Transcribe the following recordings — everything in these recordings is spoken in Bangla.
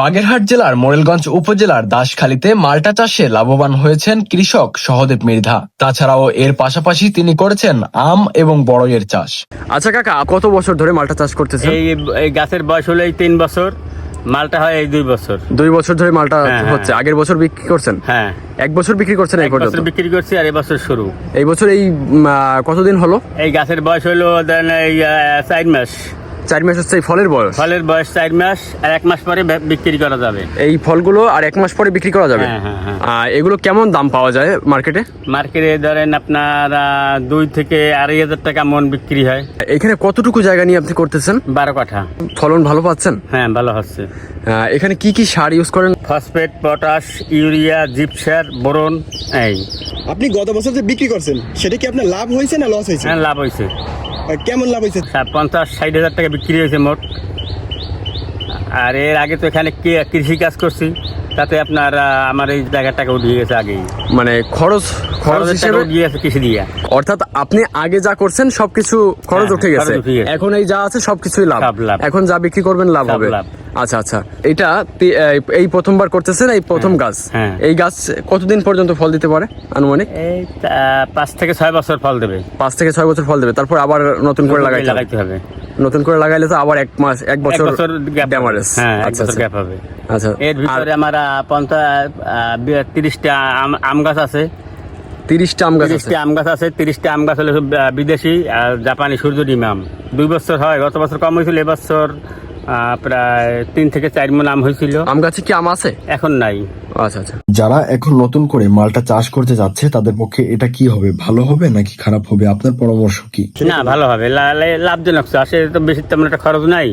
বাগেরহাট জেলার মোরেলগঞ্জ উপজেলার দাসখালীতে মাল্টা চাষে লাভবান হয়েছেন কৃষক সহদেব মৃধা তাছাড়াও এর পাশাপাশি তিনি করেছেন আম এবং বড়ইয়ের চাষ। আচ্ছা কাকা কত বছর ধরে মালটা চাষ করতেছেন? এই এই গাছের বয়স হলো এই তিন বছর মালটা হয় এই দুই বছর। দুই বছর ধরে মালটা হ্যাঁ, হ্যাঁ। হচ্ছে আগের বছর বিক্রি করছেন? হ্যাঁ। এক বছর বিক্রি করছেন এই এক বছর বিক্রি করছি আর এবছর শুরু। এই বছর এই কতদিন হলো? এই গাছের বয়স হলো দেন এই আহ, চার মাস। চার মাস হচ্ছে এই ফলের বয়স? ফলের বয়স চার মাস আর এক মাস পরে বিক্রি করা যাবে। এই ফলগুলো আর এক মাস পরে বিক্রি করা যাবে? হ্যাঁ, হ্যাঁ, হ্যাঁ। আহ, এগুলো কেমন দাম পাওয়া যায় মার্কেটে? মার্কেটে ধরেন আপনার দুই থেকে আড়াই হাজার টাকা মন বিক্রি হয়। এখানে কতটুকু জায়গা নিয়ে আপনি করতেছেন? বারো কাঠা। ফলন ভালো পাচ্ছেন? হ্যাঁ ভালো হচ্ছে। এখানে কি কি সার ইউজ করেন? Phosphate potash urea gypsum boron এই। আপনি গত বছর যে বিক্রি করছেন সেটা কি আপনার লাভ হয়েছে না লস হয়েছে? হ্যাঁ লাভ হয়েছে। কেমন লাভ হয়েছে? স্যার পঞ্চাশ ষাট হাজার টাকা বিক্রি হয়েছে মোট। আর এর আগে তো এখানে কৃষি কাজ করছি। তাতে আপনার আমার এই জায়গার টাকা উঠিয়ে গেছে আগেই। মানে খরচ খরচ হিসেবে উঠিয়ে গেছে কৃষি দিয়ে। অর্থাৎ আপনি আগে যা করছেন সবকিছু খরচ হ্যাঁ, উঠে গেছে। এখন এই যা আছে সবকিছুই লাভ। এখন যা বিক্রি করবেন লাভ হবে। আচ্ছা আচ্ছা। এটা এই- প্রথমবার করতেছেন এই প্রথম গাছ। হ্যাঁ। এই গাছ কতদিন পর্যন্ত ফল দিতে পারে আনুমানিক? পাঁচ থেকে ছয় বছর ফল দেবে। পাঁচ থেকে ছয় বছর ফল দেবে। তারপর আবার নতুন করে লাগাইতে হবে। নতুন করে লাগাইলে তো আবার এক মাস এক বছর ড্যামারেজ হ্যাঁ এক আচ্ছা বছর আচ্ছা। গ্যাপ হবে। আচ্ছা এর ভিতরে আমার পঞ্চাশ তিরিশটা আম- গাছ আছে। তিরিশটা আম গাছ তিরিশটা আম গাছ আছে তিরিশটা আম গাছ হলে বিদেশি আর জাপানি সূর্য ডিম আম। দুই বছর হয় গত বছর কম হয়েছিল এবছর প্রায় তিন থেকে চার মন আম হয়েছিল। আম গাছে কি আম আছে? এখন নাই। আচ্ছা আচ্ছা। যারা এখন নতুন করে মালটা চাষ করতে যাচ্ছে তাদের পক্ষে এটা কি হবে? ভালো হবে নাকি খারাপ হবে? আপনার পরামর্শ কি? না ভালো হবে। লাভজনক চাষ। এতে তো বেশি তেমন একটা খরচ নাই।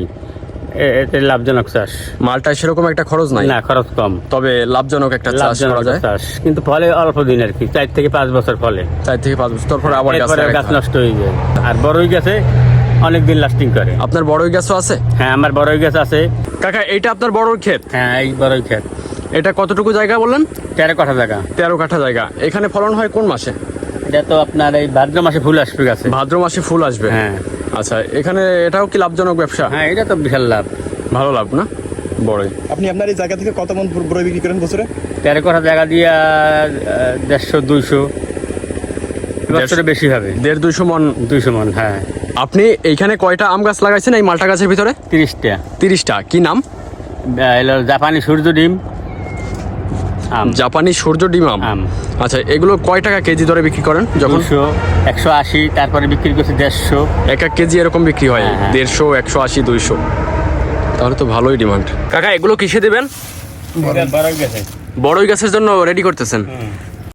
এতে লাভজনক চাষ। মালটায় সেরকম একটা খরচ নাই? না খরচ কম। তবে লাভজনক একটা চাষ লাভজনক করা যায়? চাষ। কিন্তু ফলে অল্প দিন আর কি। চার থেকে পাঁচ বছর ফলে। চার থেকে পাঁচ বছর। তারপর আবার গাছ। নষ্ট হয়ে যায়। আর বড়ই গাছে অনেক দিন লাস্টিং করে। আপনার বড়ই গাছও আছে? হ্যাঁ আমার বড়ই গাছ আছে। কাকা এটা আপনার বড় ক্ষেত? হ্যাঁ এই বড়ই ক্ষেত। এটা কতটুকু জায়গা বললেন? তেরো কাঠা জায়গা। তেরো কাঠা জায়গা। এখানে ফলন হয় কোন মাসে? এটা তো আপনার এই ভাদ্র মাসে ফুল আসবে গাছে। ভাদ্র মাসে ফুল আসবে? হ্যাঁ। আচ্ছা এখানে এটাও কি লাভজনক ব্যবসা? হ্যাঁ এটা তো বিশাল লাভ। ভালো লাভ না? বড়ই। আপনি আপনার এই জায়গা থেকে কত মন বড় বিক্রি করেন বছরে? তেরো কাঠা জায়গা দিয়ে দেড়শো দুইশো। বছরে বেশি হবে। দেড় দুইশো মন। দুইশো মন হ্যাঁ। আপনি এইখানে কয়টা আম গাছ লাগাইছেন এই মালটা গাছের ভিতরে? তিরিশটা। তিরিশটা। কি নাম? জাপানি সূর্য ডিম আম। জাপানি সূর্য ডিম আম। আচ্ছা এগুলো কয় টাকা কেজি দরে বিক্রি করেন যখন? একশো আশি তারপরে বিক্রি করছে দেড়শো। এক এক কেজি এরকম বিক্রি হয়। হ্যাঁ, হ্যাঁ। দেড়শো একশো আশি দুইশো। তাহলে তো ভালোই ডিমান্ড। কাকা এগুলো কিসে দেবেন? বড়ই গাছের জন্য রেডি করতেছেন।